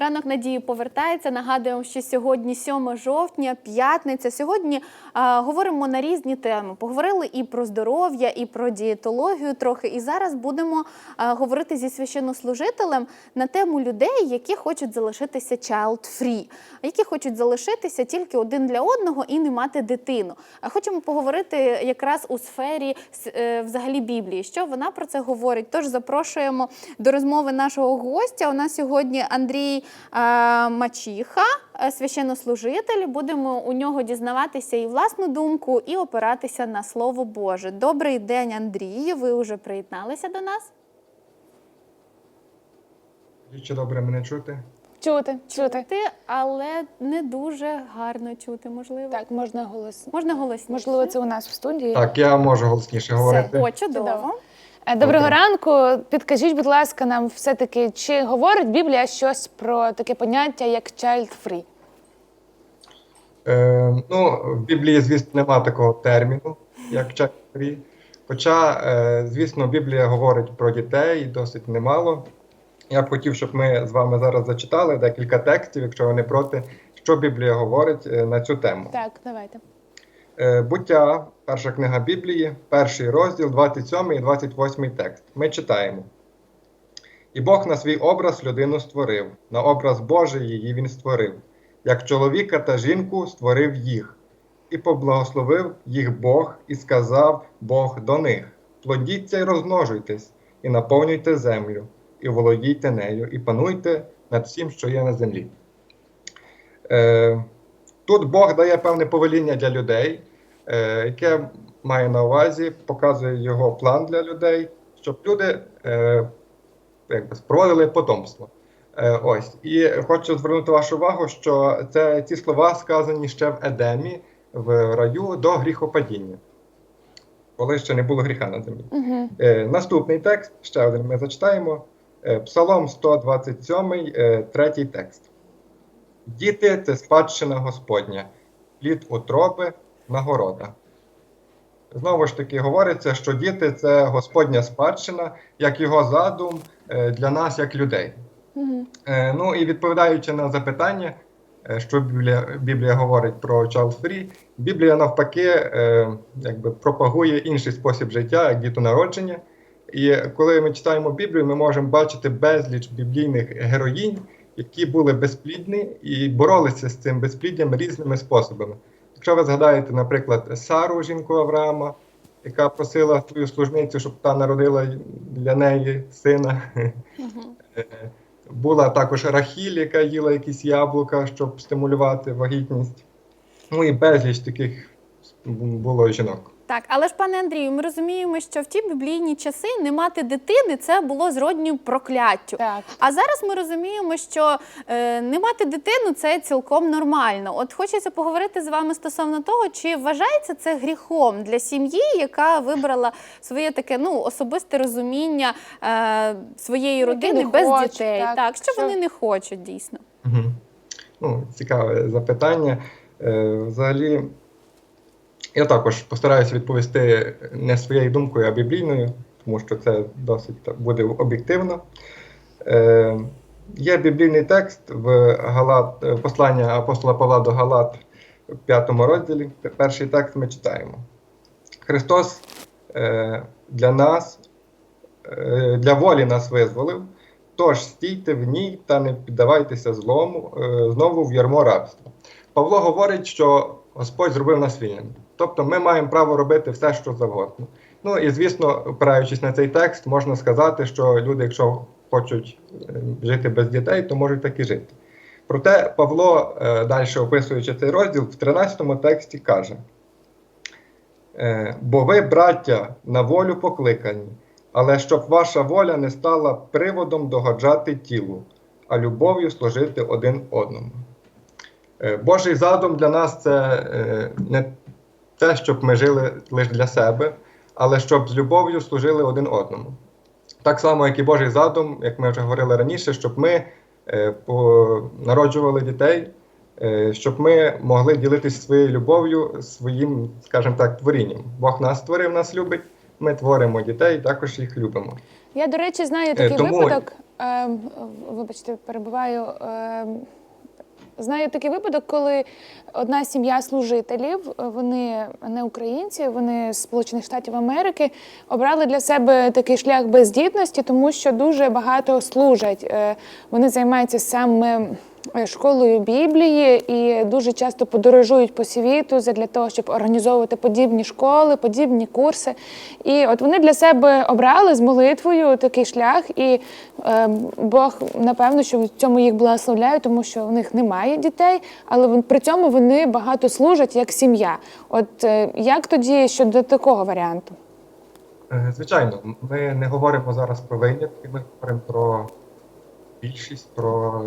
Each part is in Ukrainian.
Ранок надії повертається. Нагадуємо, що сьогодні 7 жовтня, п'ятниця. Сьогодні а, говоримо на різні теми. Поговорили і про здоров'я, і про дієтологію трохи. І зараз будемо а, говорити зі священнослужителем на тему людей, які хочуть залишитися child-free, які хочуть залишитися тільки один для одного і не мати дитину. А хочемо поговорити якраз у сфері е, взагалі Біблії. Що вона про це говорить? Тож запрошуємо до розмови нашого гостя. У нас сьогодні Андрій Мачіха, е, священнослужитель. Будемо у нього дізнаватися і власну думку, і опиратися на слово Боже. Добрий день, Андрій. Ви вже приєдналися до нас? Чи добре мене чути? Чути, чути. Ти, але не дуже гарно чути, можливо. Так, можна голосно. Можна голосніше? Можливо, це у нас в студії. Так, я можу голосніше говорити. О, чудово. Чудово. Е, Доброго ранку. Підкажіть, будь ласка, нам все-таки, чи говорить Біблія щось про таке поняття, як child free? Е, ну, в Біблії, звісно, нема такого терміну, як чакрі. Хоча, е, звісно, Біблія говорить про дітей досить немало. Я б хотів, щоб ми з вами зараз зачитали декілька текстів, якщо ви не проти, що Біблія говорить е, на цю тему. Так, давайте. Е, Буття, перша книга Біблії, перший розділ, 27 і 28 текст. Ми читаємо. І Бог на свій образ людину створив, на образ Божий її він створив, як чоловіка та жінку створив їх, і поблагословив їх Бог, і сказав Бог до них: Плодіться й розмножуйтесь, і наповнюйте землю, і володійте нею, і пануйте над всім, що є на землі. Е, Тут Бог дає певне повеління для людей, яке має на увазі, показує його план для людей, щоб люди е, якби, спроводили потомство. Е, ось. І хочу звернути вашу увагу, що це ці слова сказані ще в Едемі, в раю до гріхопадіння, коли ще не було гріха на землі. Угу. Е, наступний текст, ще один ми зачитаємо. Е, Псалом 127, е, третій текст. Діти це спадщина Господня, плід утроби, нагорода. Знову ж таки, говориться, що діти це Господня спадщина, як його задум е, для нас, як людей. Угу. Ну і відповідаючи на запитання, е, що Біблія, Біблія говорить про child free, Біблія навпаки якби пропагує інший спосіб життя, як дітонародження. І коли ми читаємо Біблію, ми можемо бачити безліч біблійних героїнь, які були безплідні і боролися з цим безпліддям різними способами. Якщо ви згадаєте, наприклад, Сару, жінку Авраама, яка просила свою служницю, щоб та народила для неї сина. Угу. Була також Рахіль, яка їла якісь яблука, щоб стимулювати вагітність. Ну і безліч таких було жінок. Так, але ж, пане Андрію, ми розуміємо, що в ті біблійні часи не мати дитини це було зроднім прокляттю. Так. А зараз ми розуміємо, що е, не мати дитину це цілком нормально. От хочеться поговорити з вами стосовно того, чи вважається це гріхом для сім'ї, яка вибрала своє таке ну особисте розуміння е, своєї родини без хочуть, дітей. так, Так, що що- вони не хочуть дійсно. Угу. Ну, цікаве запитання. Е, взагалі, я також постараюся відповісти не своєю думкою, а біблійною, тому що це досить буде об'єктивно. Е, є біблійний текст в Галат, послання апостола Павла до Галат в п'ятому розділі. Перший текст ми читаємо. Христос е, для нас, е, для волі нас визволив. Тож стійте в ній та не піддавайтеся злому е, знову в ярмо рабства. Павло говорить, що Господь зробив нас вільними. Тобто ми маємо право робити все, що завгодно. Ну і звісно, опираючись на цей текст, можна сказати, що люди, якщо хочуть е, жити без дітей, то можуть так і жити. Проте Павло, е, далі описуючи цей розділ, в 13 тексті каже: е, Бо ви, браття, на волю покликані, але щоб ваша воля не стала приводом догоджати тілу, а любов'ю служити один одному. Е, Божий задум для нас це е, не те, щоб ми жили лише для себе, але щоб з любов'ю служили один одному. Так само, як і Божий задум, як ми вже говорили раніше, щоб ми е, народжували дітей, щоб ми могли ділитися своєю любов'ю, своїм, скажімо так, творінням. Бог нас створив, нас любить, ми творимо дітей, також їх любимо. Я, до речі, знаю такий тому- випадок. Е, вибачте, перебуваю. Е, знаю такий випадок, коли одна сім'я служителів, вони не українці, вони з Сполучених Штатів Америки, обрали для себе такий шлях бездітності, тому що дуже багато служать. Е, вони займаються саме. Е, Школою Біблії і дуже часто подорожують по світу для того, щоб організовувати подібні школи, подібні курси. І от вони для себе обрали з молитвою такий шлях, і е, Бог напевно, що в цьому їх благословляє, тому що в них немає дітей, але при цьому вони багато служать як сім'я. От е, як тоді щодо такого варіанту? Е, Звичайно, ми не говоримо зараз про винятки, ми говоримо про більшість, про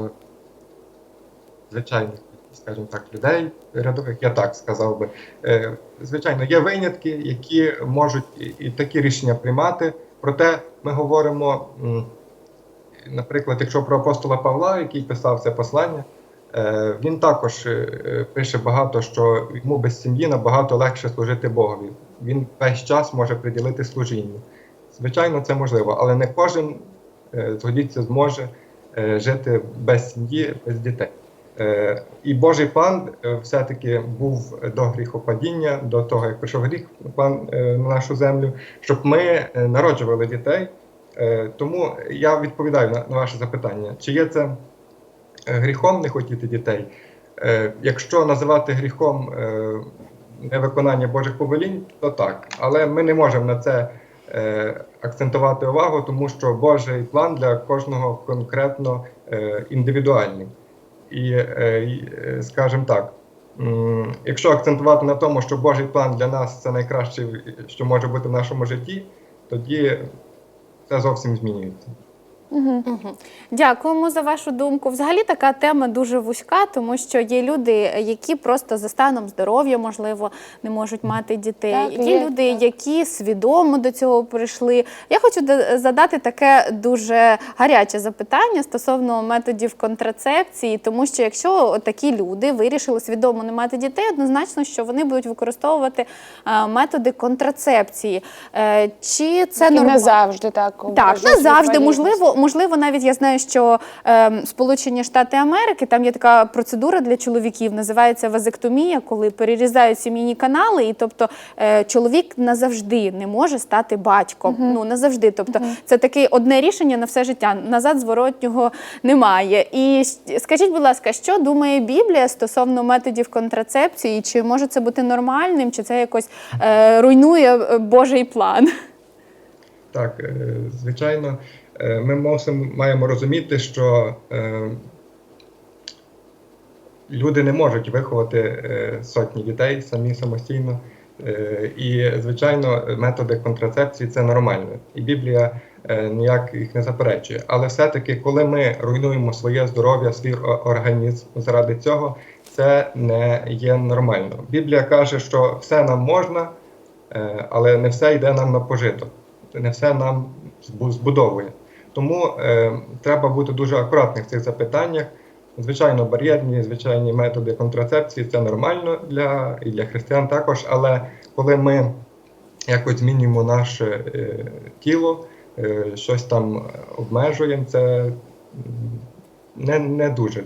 звичайних, скажімо так, людей рядових, я так сказав би. Е, Звичайно, є винятки, які можуть і- такі рішення приймати. Проте ми говоримо, наприклад, якщо про апостола Павла, який писав це послання, е, він також е, пише багато, що йому без сім'ї набагато легше служити Богові. Він весь час може приділити служінню. Звичайно, це можливо, але не кожен згодіться зможе жити без сім'ї, без дітей. Е, І Божий план е, все-таки був до гріхопадіння, до того, як прийшов гріх план е, на нашу землю, щоб ми народжували дітей. Тому я відповідаю на, ваше запитання, чи є це гріхом не хотіти дітей? Якщо називати гріхом невиконання Божих повелінь, то так. Але ми не можемо на це акцентувати увагу, тому що Божий план для кожного конкретно індивідуальний. І, е, е, скажімо так, якщо акцентувати на тому, що Божий план для нас це найкраще, що може бути в нашому житті, тоді це зовсім змінюється. Мгм. Дякуємо за вашу думку. Взагалі така тема дуже вузька, тому що є люди, які просто за станом здоров'я, можливо, не можуть мати дітей. Так, є, є, люди, так. які свідомо до цього прийшли. Я хочу задати таке дуже гаряче запитання стосовно методів контрацепції, тому що якщо такі люди вирішили свідомо не мати дітей, однозначно, що вони будуть використовувати е, методи контрацепції. Е, Чи це і не завжди так. Так, не завжди. Можливо, можливо, навіть я знаю, що е, Сполучені Штати Америки там є така процедура для чоловіків, називається вазектомія, коли перерізають сімейні канали, і тобто е, чоловік назавжди не може стати батьком. Ну назавжди. Тобто, це таке одне рішення на все життя. Назад зворотнього немає. І скажіть, будь ласка, що думає Біблія стосовно методів контрацепції? Чи може це бути нормальним, чи це якось е, руйнує е, Божий план? Так, е, звичайно, ми мусимо, маємо розуміти, що е, люди не можуть виховати е, сотні дітей самі самостійно. Е, І, звичайно, методи контрацепції це нормально. І Біблія е, ніяк їх не заперечує. Але все-таки, коли ми руйнуємо своє здоров'я, свій організм заради цього, це не є нормально. Біблія каже, що все нам можна, е, але не все йде нам на пожиток не все нам збудовує. Тому е, треба бути дуже акуратним в цих запитаннях. Звичайно, бар'єрні, звичайні методи контрацепції це нормально для, і для християн також, але коли ми якось змінюємо наше е, тіло, е, щось там обмежуємо, це не, не дуже.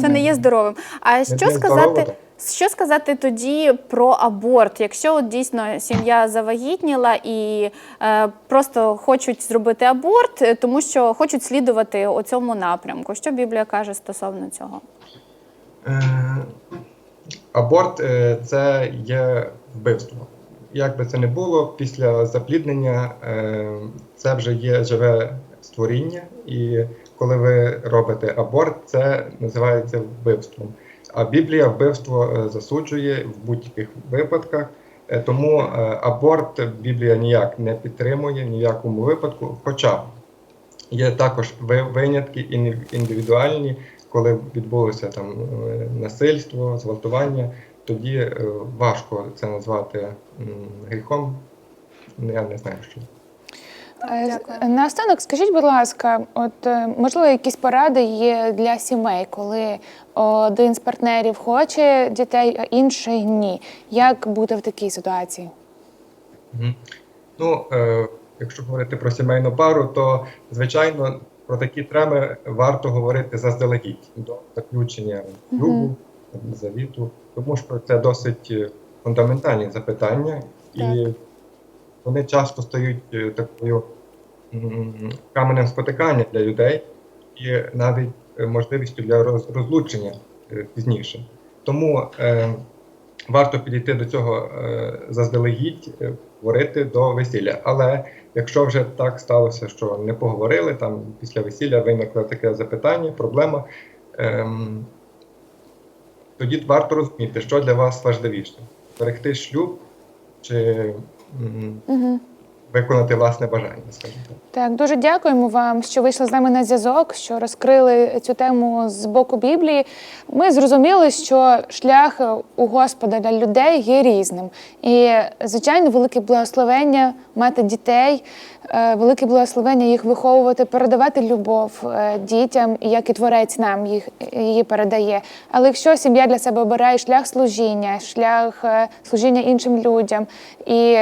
Це не є здоровим. А що сказати? здорово. Що сказати тоді про аборт? Якщо от дійсно сім'я завагітніла і е, просто хочуть зробити аборт, е, тому що хочуть слідувати у цьому напрямку. Що Біблія каже стосовно цього? Е, Аборт е, це є вбивство. Як би це не було, після запліднення е, це вже є живе створіння, і коли ви робите аборт, це називається вбивством. А Біблія вбивство е, засуджує в будь-яких випадках. Е, Тому е, аборт Біблія ніяк не підтримує в якому випадку. Хоча є також винятки індивідуальні, коли відбулося там насильство, зґвалтування, тоді важко це назвати гріхом. Ну, Я не знаю, що. Е, Наостанок, скажіть, будь ласка, от е, можливо, якісь поради є для сімей, коли один з партнерів хоче дітей, а інший ні. Як бути в такій ситуації? Ну, е, якщо говорити про сімейну пару, то звичайно про такі теми варто говорити заздалегідь. До заключення шлюбу, завіту, тому що це досить фундаментальні запитання, і вони часто стають е, такою каменем спотикання для людей і навіть е, можливістю для розлучення е, пізніше. Тому е, варто підійти до цього е, заздалегідь, е, говорити до весілля. Але якщо вже так сталося, що не поговорили, там після весілля виникло таке запитання, проблема, ем, тоді варто розуміти, що для вас важливіше: берегти шлюб чи м, виконати власне бажання, так. Так, дуже дякуємо вам, що вийшли з нами на зв'язок, що розкрили цю тему з боку Біблії. Ми зрозуміли, що шлях у Господа для людей є різним. І, звичайно, велике благословення мати дітей, е, велике благословення їх виховувати, передавати любов е, дітям, як і творець нам їх її передає. Але якщо сім'я для себе обирає шлях служіння, шлях е, служіння іншим людям, і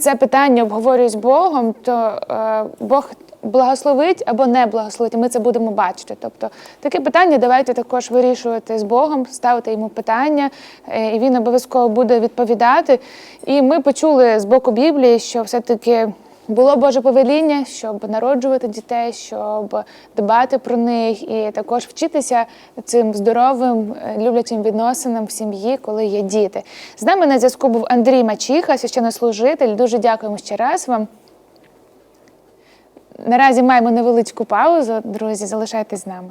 це питання обговорює з Богом, то е, Бог благословить або не благословить, і ми це будемо бачити. Тобто таке питання давайте також вирішувати з Богом, ставити йому питання, е, і він обов'язково буде відповідати. І ми почули з боку Біблії, що все-таки було Боже повеління, щоб народжувати дітей, щоб дбати про них і також вчитися цим здоровим, е, люблячим відносинам в сім'ї, коли є діти. З нами на зв'язку був Андрій Мачіха, священнослужитель. Дуже дякуємо ще раз вам. Наразі маємо невеличку паузу. Друзі, залишайтесь з нами.